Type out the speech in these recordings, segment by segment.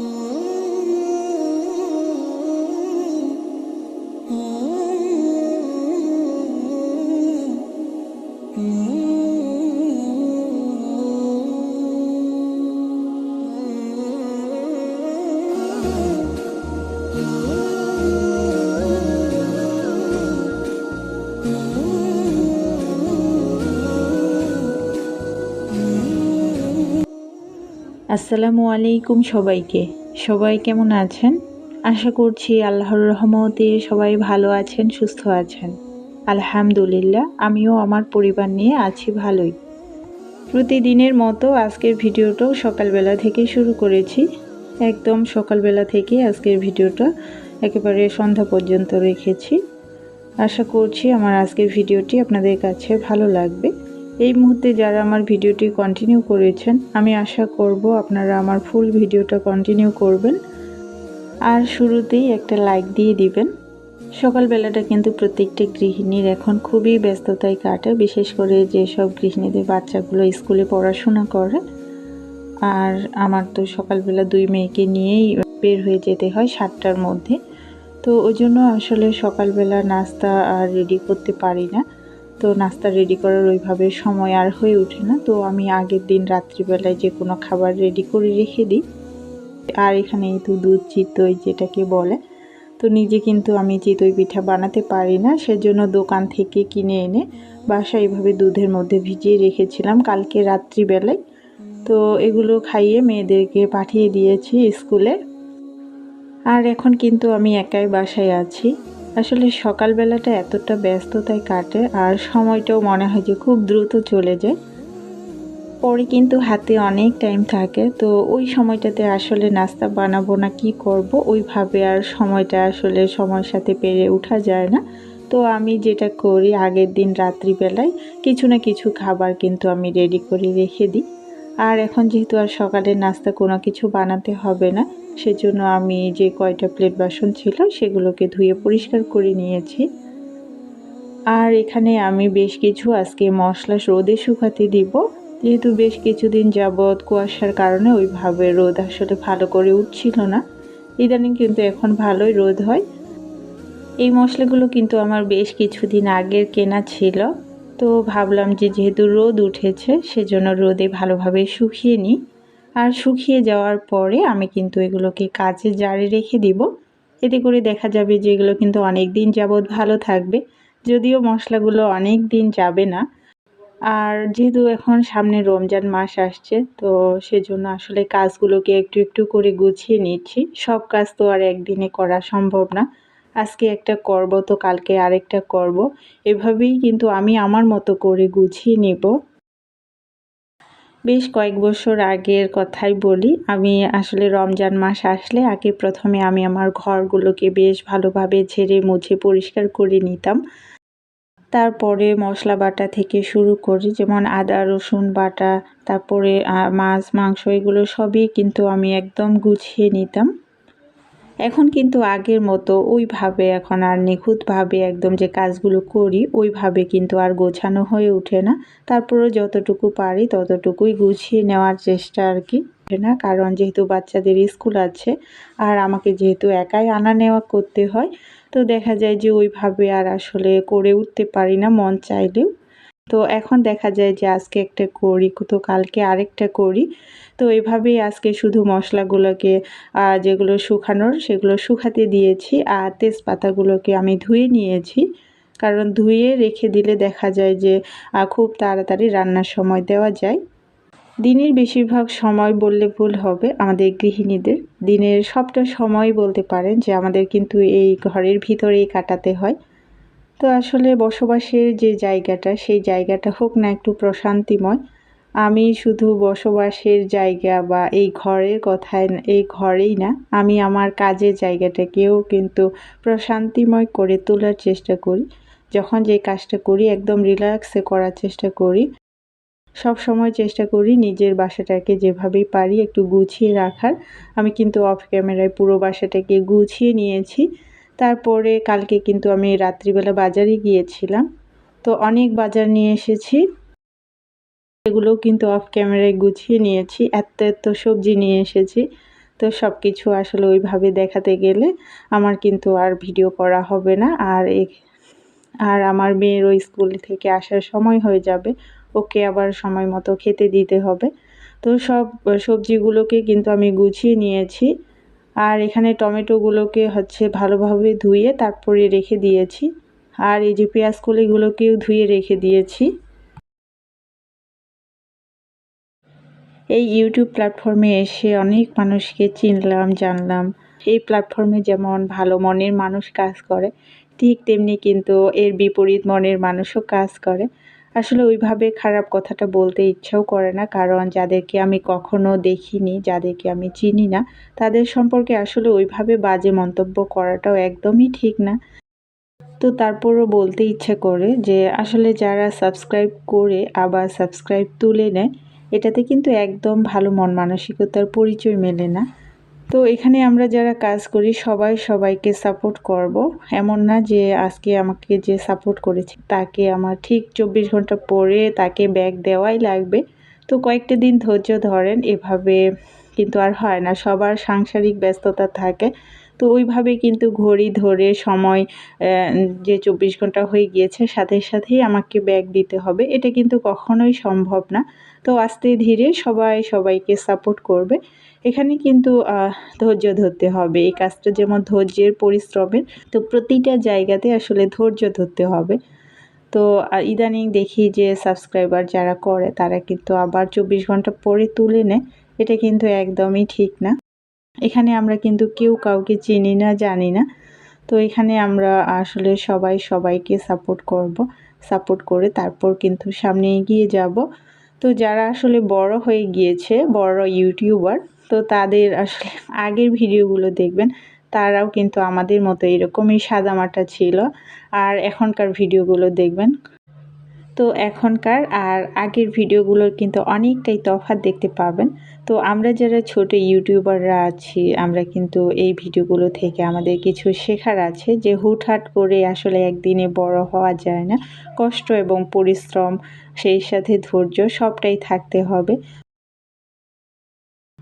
Mm-hmm. আসসালামু আলাইকুম সবাইকে। সবাই কেমন আছেন? আশা করছি আল্লাহর রহমতে সবাই ভালো আছেন, সুস্থ আছেন। আলহামদুলিল্লাহ, আমিও আমার পরিবার নিয়ে আছি ভালোই। প্রতিদিনের মতো আজকের ভিডিওটাও সকালবেলা থেকে শুরু করেছি। একদম সকালবেলা থেকে আজকের ভিডিওটা একেবারে সন্ধ্যা পর্যন্ত রেখেছি। আশা করছি আমার আজকের ভিডিওটি আপনাদের কাছে ভালো লাগবে। এই মুহূর্তে যারা আমার ভিডিওটি কন্টিনিউ করেছেন, আমি আশা করব আপনারা আমার ফুল ভিডিওটা কন্টিনিউ করবেন। আর শুরুতেই একটা লাইক দিয়ে দিবেন। সকালবেলাটা কিন্তু প্রত্যেকটি গৃহিণীর এখন খুবই ব্যস্ততায় কাটে, বিশেষ করে যেসব গৃহিণীদের বাচ্চাগুলো স্কুলে পড়াশোনা করে। আর আমার তো সকালবেলা দুই মেয়েকে নিয়েই বের হয়ে যেতে হয় সাতটার মধ্যে। তো ওই জন্য আসলে সকালবেলা নাস্তা আর রেডি করতে পারি না। তো নাস্তা রেডি করার ওইভাবে সময় আর হয়ে ওঠে না। তো আমি আগের দিন রাত্রিবেলায় যে কোনো খাবার রেডি করে রেখে দিই। আর এখানে তো দুধ চিতই যেটাকে বলে। তো নিজে কিন্তু আমি চিতই পিঠা বানাতে পারি না, সেজন্য দোকান থেকে কিনে এনে বাসায় এইভাবে দুধের মধ্যে ভিজিয়ে রেখেছিলাম কালকে রাত্রিবেলায়। তো এগুলো খাইয়ে মেয়েদেরকে পাঠিয়ে দিয়েছি স্কুলে। আর এখন কিন্তু আমি একাই বাসায় আছি। আসলে সকালবেলাটা এতটা ব্যস্ততায় কাটে আর সময়টাও মনে হয় যে খুব দ্রুত চলে যায়। পরে কিন্তু হাতে অনেক টাইম থাকে, তো ওই সময়টাতে আসলে নাস্তা বানাবো না কি করব, ওইভাবে আর সময়টা আসলে সময়ের সাথে পেরে ওঠা যায় না। তো আমি যেটা করি আগের দিন রাত্রিবেলায় কিছু না কিছু খাবার কিন্তু আমি রেডি করে রেখে দিই। আর এখন যেহেতু আর সকালের নাস্তা কোনো কিছু বানাতে হবে না, সেজন্য আমি যে কয়টা প্লেট বাসন ছিল সেগুলোকে ধুয়ে পরিষ্কার করে নিয়েছি। আর এখানে আমি বেশ কিছু আজকে মশলা রোদে শুকাতে দিব, যেহেতু বেশ কিছুদিন যাবৎ কুয়াশার কারণে ওইভাবে রোদ আসলে ভালো করে উঠছিল না। ইদানিং কিন্তু এখন ভালোই রোদ হয়। এই মশলাগুলো কিন্তু আমার বেশ কিছুদিন আগের কেনা ছিল। তো ভাবলাম যে যেহেতু রোদ উঠেছে, সেজন্য রোদে ভালোভাবে শুকিয়ে নিই। আর শুকিয়ে যাওয়ার পরে আমি কিন্তু এগুলোকে কাজে জারে রেখে দিব। এতে করে দেখা যাবে যে এগুলো কিন্তু অনেক দিন যাবৎ ভালো থাকবে, যদিও মশলাগুলো অনেক দিন যাবে না। আর যেহেতু এখন সামনে রমজান মাস আসছে, তো সেজন্য আসলে কাজগুলোকে একটু একটু করে গুছিয়ে নিচ্ছি। সব কাজ তো আর একদিনে করা সম্ভব না। আজকে একটা করব, তো কালকে আরেকটা করব। এভাবেই কিন্তু আমি আমার মতো করে গুছিয়ে নিব। বেশ কয়েক বছর আগের কথাই বলি, আমি আসলে রমজান মাস আসলে আগে প্রথমে আমি আমার ঘরগুলোকে বেশ ভালোভাবে ঝেড়ে মুছে পরিষ্কার করে নিতাম। তারপরে মশলা বাটা থেকে শুরু করি, যেমন আদা, রসুন বাটা, তারপরে মাছ, মাংস, এগুলো সবই কিন্তু আমি একদম গুছিয়ে নিতাম। এখন কিন্তু আগের মতো ওইভাবে এখন আর নিখুঁতভাবে একদম যে কাজগুলো করি, ওইভাবে কিন্তু আর গোছানো হয়ে ওঠে না। তারপরে যতটুকু পারি ততটুকুই গুছিয়ে নেওয়ার চেষ্টা আর কি। না, কারণ যেহেতু বাচ্চাদের স্কুল আছে আর আমাকে যেহেতু একাই আনা নেওয়া করতে হয়, তো দেখা যায় যে ওইভাবে আর আসলে করে উঠতে পারি না মন চাইলেও। তো এখন দেখা যায় যে আজকে একটা করি তো কালকে আরেকটা করি তো এভাবেই আজকে শুধু মশলাগুলোকে যেগুলো শুকানোর সেগুলো শুকাতে দিয়েছি আর তেজপাতাগুলোকে আমি ধুয়ে নিয়েছি। কারণ ধুয়ে রেখে দিলে দেখা যায় যে খুব তাড়াতাড়ি রান্নার সময় দেওয়া যায়। দিনের বেশিরভাগ সময় বললে ভুল হবে আমাদের গৃহিণীদের। দিনের সবটা সময় বলতে পারেন যে আমাদের কিন্তু এই ঘরের ভিতরেই কাটাতে হয়। তো আসলে বসবাসের যে জায়গাটা, সেই জায়গাটা হোক না একটু প্রশান্তিময়, আমি শুধু বসবাসের জায়গা বা এই ঘরের কথায়, এই ঘরেই না, আমি আমার কাজের জায়গাটাকেও কিন্তু প্রশান্তিময় করে তোলার চেষ্টা করি। যখন যে কাজটা করি, একদম রিল্যাক্সে করার চেষ্টা করি, সব সময় চেষ্টা করি নিজের বাসাটাকে যেভাবেই পারি একটু গুছিয়ে রাখার। আমি কিন্তু অফ ক্যামেরায় পুরো বাসাটাকে গুছিয়ে নিয়েছি। তারপরে কালকে কিন্তু আমি রাত্রিবেলা বাজারে গিয়েছিলাম। তো অনেক বাজার নিয়ে এসেছি। এগুলোও কিন্তু অফ ক্যামেরায় গুছিয়ে নিয়েছি। এত এত সবজি নিয়ে এসেছি। তো সব কিছু আসলে ওইভাবে দেখাতে গেলে আমার কিন্তু আর ভিডিও করা হবে না। আর আর আমার মেয়ের ওই স্কুল থেকে আসার সময় হয়ে যাবে। ওকে আবার সময় মতো খেতে দিতে হবে। তো সব, সবজিগুলোকে কিন্তু আমি গুছিয়ে নিয়েছি। আর এখানে টমেটোগুলোকে হচ্ছে ভালোভাবে ধুয়ে তারপরে রেখে দিয়েছি। আর এই যে পেঁয়াজ ধুয়ে রেখে দিয়েছি। এই ইউটিউব প্ল্যাটফর্মে এসে অনেক মানুষকে চিনলাম, জানলাম। এই প্ল্যাটফর্মে যেমন ভালো মনের মানুষ কাজ করে, ঠিক তেমনি কিন্তু এর বিপরীত মনের মানুষও কাজ করে। আসলে ওইভাবে খারাপ কথাটা বলতে ইচ্ছাও করে না। কারণ যাদেরকে আমি কখনো দেখিনি, যাদেরকে আমি চিনি না, তাদের সম্পর্কে আসলে ওইভাবে বাজে মন্তব্য করাটাও একদমই ঠিক না। তো তারপরও বলতে ইচ্ছে করে যে, আসলে যারা সাবস্ক্রাইব করে আবার সাবস্ক্রাইব তুলে নেয়, এটাতে কিন্তু একদম ভালো মন মানসিকতার পরিচয় মেলে না। তো এখানে আমরা যারা কাজ করি, সবাই সবাইকে সাপোর্ট করব। এমন না যে আজকে আমাকে যে সাপোর্ট করেছে, তাকে আমার ঠিক চব্বিশ ঘণ্টা পরে তাকে ব্যাগ দেওয়াই লাগবে। তো কয়েকটা দিন ধৈর্য ধরেন, এভাবে কিন্তু আর হয় না। সবার সাংসারিক ব্যস্ততা থাকে। তো ওইভাবে কিন্তু ঘড়ি ধরে সময় যে চব্বিশ ঘণ্টা হয়ে গিয়েছে, সাথে সাথেই আমাকে ব্যাগ দিতে হবে। এটা কিন্তু কখনোই সম্ভব না। তো আস্তে ধীরে সবাই সবাইকে সাপোর্ট করবে। এখানে কিন্তু ধৈর্য ধরতে হবে। এই কাজটা যেমন ধৈর্যের পরিশ্রমের, তো প্রতিটা জায়গাতে আসলে ধৈর্য ধরতে হবে। তো ইদানিং দেখি যে সাবস্ক্রাইবার যারা করে, তারা কিন্তু আবার চব্বিশ ঘণ্টা পরে তুলে নেয়। এটা কিন্তু একদমই ঠিক না। এখানে আমরা কিন্তু কেউ কাউকে চিনি না, জানি না। তো এখানে আমরা আসলে সবাই সবাইকে সাপোর্ট করব সাপোর্ট করে তারপর কিন্তু সামনে এগিয়ে যাব। তো যারা আসলে বড় হয়ে গিয়েছে, বড় ইউটিউবার, তো তাদের আসলে আগের ভিডিওগুলো দেখবেন, তারাও কিন্তু আমাদের মতো এরকমই সাদামাটা ছিল। আর এখনকার ভিডিওগুলো দেখবেন তো এখনকার আর আগের ভিডিওগুলোর কিন্তু অনেকটাই তফাৎ দেখতে পাবেন। তো আমরা যারা ছোট ইউটিউবাররা আছি, আমরা কিন্তু এই ভিডিওগুলো থেকে আমাদের কিছু শেখার আছে যে হুটহাট করে আসলে একদিনে বড় হওয়া যায় না। কষ্ট এবং পরিশ্রম, সেই সাথে ধৈর্য সবটাই থাকতে হবে।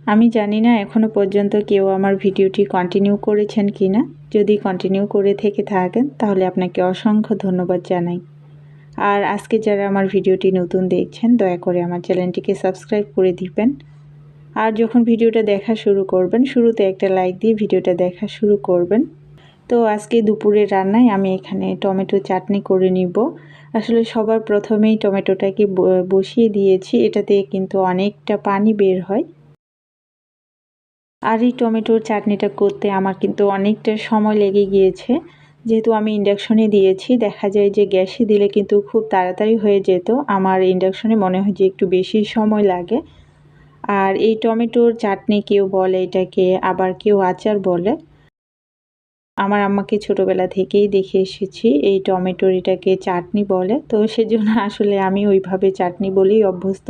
আমি জানি না এখনও পর্যন্ত কেউ আমার ভিডিওটি কন্টিনিউ করেছেন কি না যদি কন্টিনিউ করে থেকে থাকেন, তাহলে আপনাকে অসংখ্য ধন্যবাদ জানাই। আর আজকে যারা আমার ভিডিওটি নতুন দেখছেন, দয়া করে আমার চ্যানেলটিকে সাবস্ক্রাইব করে দিবেন। আর যখন ভিডিওটা দেখা শুরু করবেন, শুরুতে একটা লাইক দিয়ে ভিডিওটা দেখা শুরু করবেন। তো আজকে দুপুরের রান্নায় আমি এখানে টমেটো চাটনি করে নিব। আসলে সবার প্রথমেই টমেটোটাকে বসিয়ে দিয়েছি। এটাতে কিন্তু অনেকটা পানি বের হয়। আর এই টমেটোর চাটনিটা করতে আমার কিন্তু অনেকটা সময় লেগে গিয়েছে। যেহেতু আমি ইন্ডাকশনে দিয়েছি, দেখা যায় যে গ্যাসে দিলে কিন্তু খুব তাড়াতাড়ি হয়ে যেত। আমার ইন্ডাকশনে মনে হয় যে একটু বেশি সময় লাগে। আর এই টমেটোর চাটনি কেউ বলে, এটাকে আবার কেউ আচার বলে। আমার আম্মাকে ছোটোবেলা থেকেই দেখে এসেছি, এই টমেটোর এটাকে চাটনি বলে। তো সেজন্য আসলে আমি ওইভাবে চাটনি বলেই অভ্যস্ত।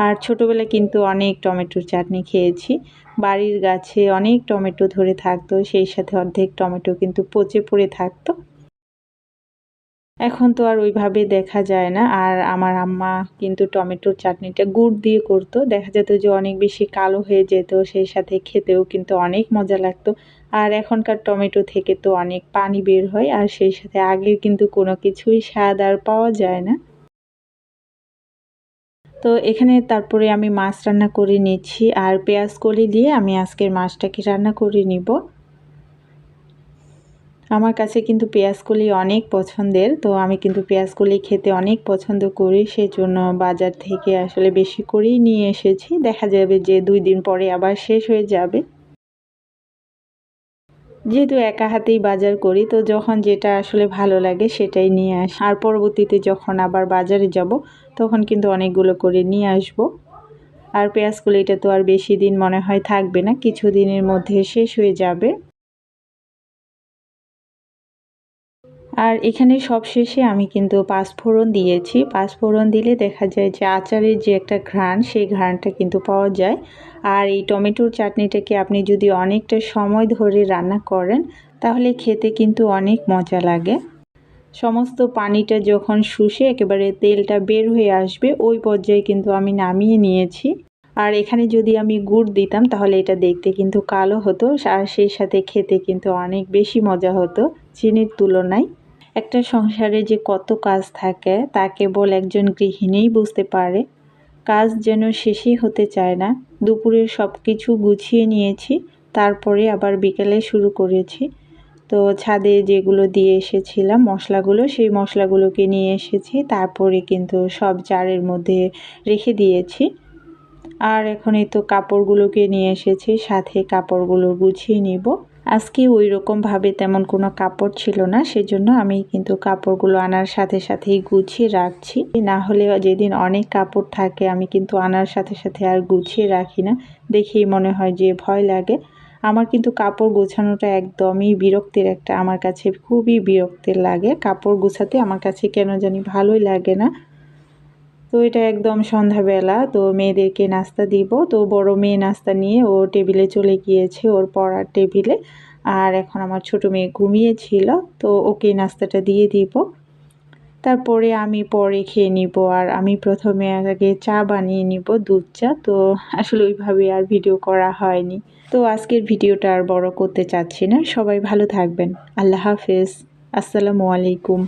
আর ছোটোবেলায় কিন্তু অনেক টমেটোর চাটনি খেয়েছি। বাড়ির গাছে অনেক টমেটো ধরে থাকতো, সেই সাথে অর্ধেক টমেটো কিন্তু পচে পড়ে থাকতো। এখন তো আর ওইভাবে দেখা যায় না। আর আমার আম্মা কিন্তু টমেটোর চাটনিটা গুড় দিয়ে করতো। দেখা যেত যে অনেক বেশি কালো হয়ে যেত, সেই সাথে খেতেও কিন্তু অনেক মজা লাগতো। আর এখনকার টমেটো থেকে তো অনেক পানি বের হয়, আর সেই সাথে আগের কিন্তু কোনো কিছুই স্বাদ আর পাওয়া যায় না। তো এখানে তারপরে আমি মাছ রান্না করে নিচ্ছি আর পেঁয়াজ কলি দিয়ে আমি আজকের মাছটাকে রান্না করে নিব। আমার কাছে কিন্তু পেঁয়াজকলি অনেক পছন্দের, তো আমি কিন্তু পেঁয়াজ কলি খেতে অনেক পছন্দ করি, সেজন্য বাজার থেকে আসলে বেশি করেই নিয়ে এসেছি। দেখা যাবে যে দুই দিন পরে আবার শেষ হয়ে যাবে। যেহেতু একা হাতেই বাজার করি, তো যখন যেটা আসলে ভালো লাগে সেটাই নিয়ে আস। আর পরবর্তীতে যখন আবার বাজারে যাব, তখন কিন্তু অনেকগুলো করে নিয়ে আসব। আর পেঁয়াজগুলো এটা তো আর বেশি দিন মনে হয় থাকবে না কিছু দিনের মধ্যে শেষ হয়ে যাবে। আর এখানে সব শেষে আমি কিন্তু পাঁচফোড়ন দিয়েছি। পাঁচফোড়ন দিলে দেখা যায় যে আচারের যে একটা ঘ্রাণ, সেই ঘ্রাণটা কিন্তু পাওয়া যায়। আর এই টমেটোর চাটনিটাকে আপনি যদি অনেকটা সময় ধরে রান্না করেন, তাহলে খেতে কিন্তু অনেক মজা লাগে। সমস্ত পানিটা যখন শুষে একেবারে তেলটা বের হয়ে আসবে, ওই পর্যায়ে কিন্তু আমি নামিয়ে নিয়েছি। আর এখানে যদি আমি গুড় দিতাম, তাহলে এটা দেখতে কিন্তু কালো হতো। আর সেই সাথে খেতে কিন্তু অনেক বেশি মজা হতো, চিনির তুলনায়। একটা সংসারে যে কত কাজ থাকে, তা কেবল একজন গৃহিণীই বুঝতে পারে। কাজ যেন শেষই হতে চায় না। দুপুরে সব কিছু গুছিয়ে নিয়েছি, তারপরে আবার বিকেলে শুরু করেছি। তো ছাদে যেগুলো দিয়ে এসেছিলাম, মশলাগুলো, সেই মশলাগুলোকে নিয়ে এসেছি, তারপরে কিন্তু সব জারের মধ্যে রেখে দিয়েছি। আর এখন এই তো কাপড়গুলোকে নিয়ে এসেছি, সাথে কাপড়গুলো গুছিয়ে নিব। আজকে ওই রকমভাবে তেমন কোনো কাপড় ছিল না, সেজন্য আমি কিন্তু কাপড়গুলো আনার সাথে সাথেই গুছিয়ে রাখছি। না হলে যেদিন অনেক কাপড় থাকে, আমি কিন্তু আনার সাথে সাথে আর গুছিয়ে রাখি না। দেখেই মনে হয় যে ভয় লাগে। আমার কিন্তু কাপড় গোছানোটা একদমই বিরক্তির একটা, আমার কাছে খুবই বিরক্তির লাগে। কাপড় গুছাতে আমার কাছে কেন জানি ভালোই লাগে না। তো এটা একদম সন্ধ্যাবেলা, তো মেয়েদেরকে নাস্তা দিব। তো বড় মেয়ে নাস্তা নিয়ে ও টেবিলে চলে গিয়েছে ওর পড়ার টেবিলে। আর এখন আমার ছোট মেয়ে ঘুমিয়েছিল, তো ওকে নাস্তাটা দিয়ে দিব। তারপরে আমি পরে খেয়ে নিব। আর আমি প্রথমে আগে চা বানিয়ে নিব, দুধ চা। তো আসলে ওইভাবে আর ভিডিও করা হয়নি। তো আজকের ভিডিওটা আর বড় করতে চাচ্ছি না। সবাই ভালো থাকবেন। আল্লাহ হাফেজ। আসসালামু আলাইকুম।